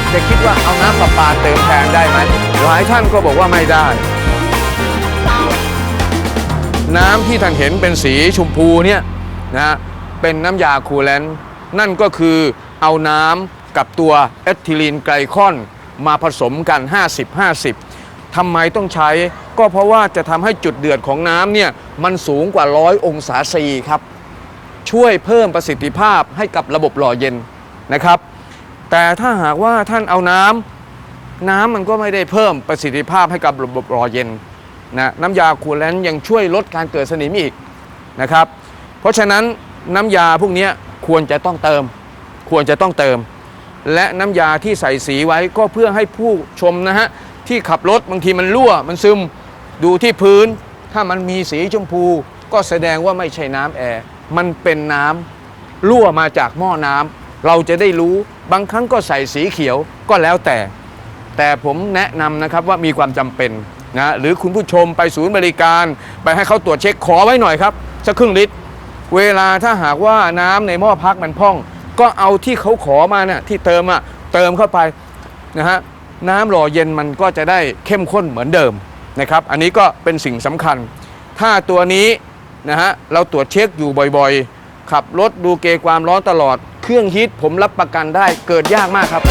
จจะคิดว่าเอาน้ำประปาเติมแทนได้ไหมหลายท่านก็บอกว่าไม่ได้ น้ำที่ท่านเห็นเป็นสีชมพูเนี่ยนะเป็นน้ำยาคูลแลนต์นั่นก็คือเอาน้ำกับตัวเอทิลีนไกลคอนมาผสมกัน 50-50ทำไมต้องใช้ ก็เพราะว่าจะทำให้จุดเดือดของน้ำเนี่ยมันสูงกว่า100องศาซีครับ ช่วยเพิ่มประสิทธิภาพให้กับระบบหล่อเย็นนะครับ แต่ถ้าหากว่าท่านเอาน้ำน้ำมันก็ไม่ได้เพิ่มประสิทธิภาพให้กับระบบหล่อเย็นนะน้ำยาคูลแลนต์ยังช่วยลดการเกิดสนิมอีกนะครับ เพราะฉะนั้นน้ำยาพวกนี้ควรจะต้องเติม ควรจะต้องเติม และน้ำยาที่ใส่สีไว้ก็เพื่อให้ผู้ชมนะฮะที่ขับรถบางทีมันรั่ว มันซึมดูที่พื้น ถ้ามันมีสีชมพู ก็แสดงว่าไม่ใช่น้ำแอร์มันเป็นน้ำรั่วมาจากหม้อน้ำ เราจะได้รู้บางครั้งก็ใส่สีเขียวก็แล้วแต่ แต่ผมแนะนำนะครับว่ามีความจำเป็นนะหรือคุณผู้ชมไปศูนย์บริการ ไปให้เขาตรวจเช็คขอไว้หน่อยครับสักครึ่งลิตร เวลาถ้าหากว่าน้ำในหม้อพักมันพ่อง ก็เอาที่เขาขอมาเนี่ยที่เติมอะเติมเข้าไปนะฮะน้ำหล่อเย็นมันก็จะได้เข้มข้นเหมือนเดิมนะครับอันนี้ก็เป็นสิ่งสำคัญ ถ้าตัวนี้นะฮะเราตรวจเช็คอยู่บ่อยๆ ขับรถดูเกความร้อนตลอด รื่องฮีทผมรับประกันได้เกิดยากมากครับ